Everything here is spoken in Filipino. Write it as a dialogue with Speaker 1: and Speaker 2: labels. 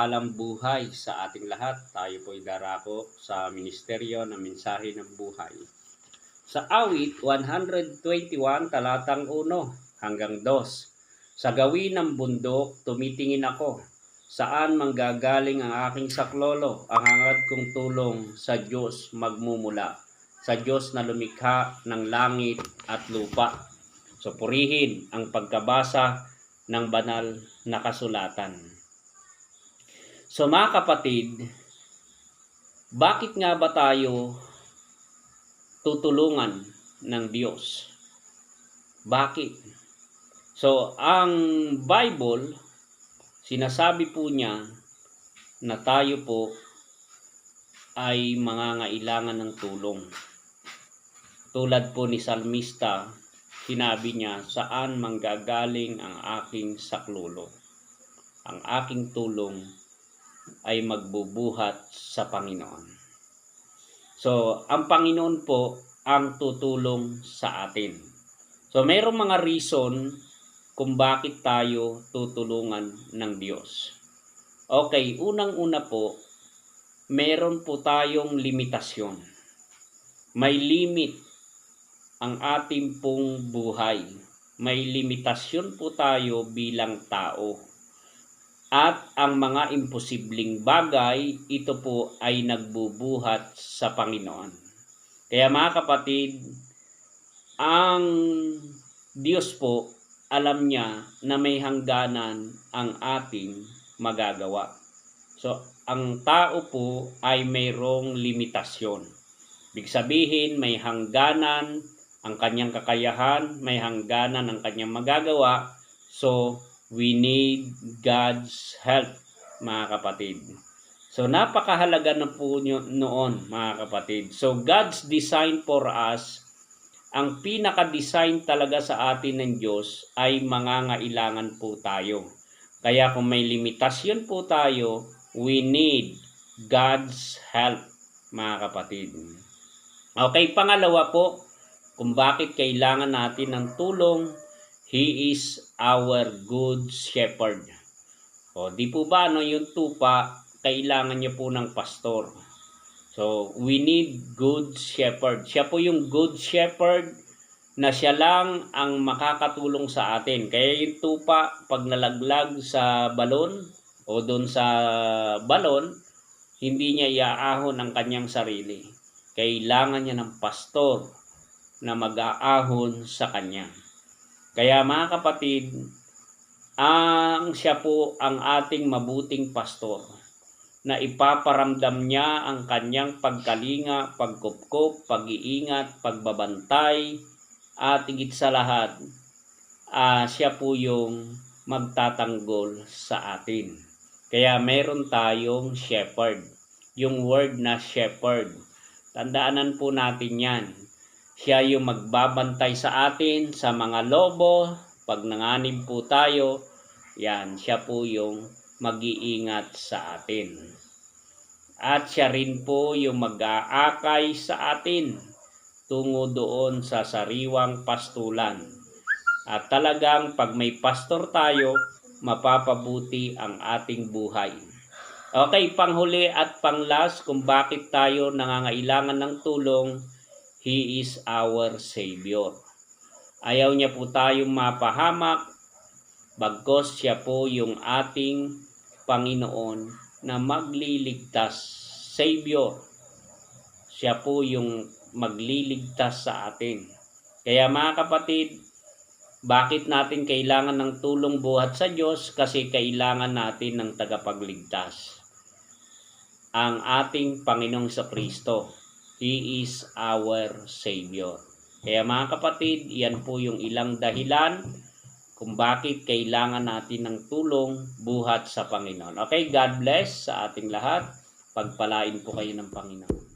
Speaker 1: mapagpalang buhay sa ating lahat. Tayo po'y darako sa ministeryo ng mensahe ng buhay. Sa awit 121 talatang 1 hanggang 2. Sa gawin ng bundok, tumitingin ako. Saan manggagaling ang aking saklolo? Ang hangad kong tulong sa Diyos magmumula. Sa Diyos na lumikha ng langit at lupa. So purihin ang pagkabasa ng banal na kasulatan. So mga kapatid, bakit nga ba tayo tutulungan ng Diyos? Bakit? So ang Bible, sinasabi po niya na tayo po ay mangangailangan ng tulong. Tulad po ni Salmista, sinabi niya, saan manggagaling ang aking saklolo? Ang aking tulong ay magbubuhat sa Panginoon. So, ang Panginoon po ang tutulong sa atin. So, mayroong mga reason kung bakit tayo tutulungan ng Diyos. Okay, unang-una po, meron po tayong limitasyon. May limit ang ating pong buhay. May limitasyon po tayo bilang tao. At ang mga imposibleng bagay, ito po ay nagbubuhat sa Panginoon. Kaya mga kapatid, ang Diyos po, alam niya na may hangganan ang ating magagawa. So, ang tao po ay mayroong limitasyon. Big sabihin, may hangganan ang kanyang kakayahan, may hangganan ang kanyang magagawa. So, we need God's help, mga kapatid. So, napakahalaga na po noon, mga kapatid. So, God's design for us, ang pinaka-design talaga sa atin ng Diyos ay mangangailangan po tayo. Kaya kung may limitasyon po tayo, we need God's help, mga kapatid. Okay, pangalawa po, kung bakit kailangan natin ng tulong He is our good shepherd. O, di po ba no, yung tupa, kailangan niya po ng pastor. So, we need good shepherd. Siya po yung good shepherd na siya lang ang makakatulong sa atin. Kaya yung tupa, pag nalaglag sa balon o doon sa balon, hindi niya iaahon ang kanyang sarili. Kailangan niya ng pastor na mag-aahon sa kanya. Kaya mga kapatid, ang siya po ang ating mabuting pastor na ipaparamdam niya ang kanyang pagkalinga, pagkupkup, pag-iingat, pagbabantay, at higit sa lahat, uh, siya po yung magtatanggol sa atin. Kaya meron tayong shepherd. Yung word na shepherd. Tandaanan po natin yan siya yung magbabantay sa atin sa mga lobo. Pag nanganib po tayo, yan, siya po yung mag-iingat sa atin. At siya rin po yung mag-aakay sa atin tungo doon sa sariwang pastulan. At talagang pag may pastor tayo, mapapabuti ang ating buhay. Okay, panghuli at panglas kung bakit tayo nangangailangan ng tulong He is our Savior. Ayaw niya po tayong mapahamak, bagkos siya po yung ating Panginoon na magliligtas. Savior. Siya po yung magliligtas sa atin. Kaya mga kapatid, bakit natin kailangan ng tulong buhat sa Diyos? Kasi kailangan natin ng tagapagligtas. Ang ating Panginoong sa Kristo. He is our Savior. Kaya mga kapatid, yan po yung ilang dahilan kung bakit kailangan natin ng tulong buhat sa Panginoon. Okay, God bless sa ating lahat. Pagpalain po kayo ng Panginoon.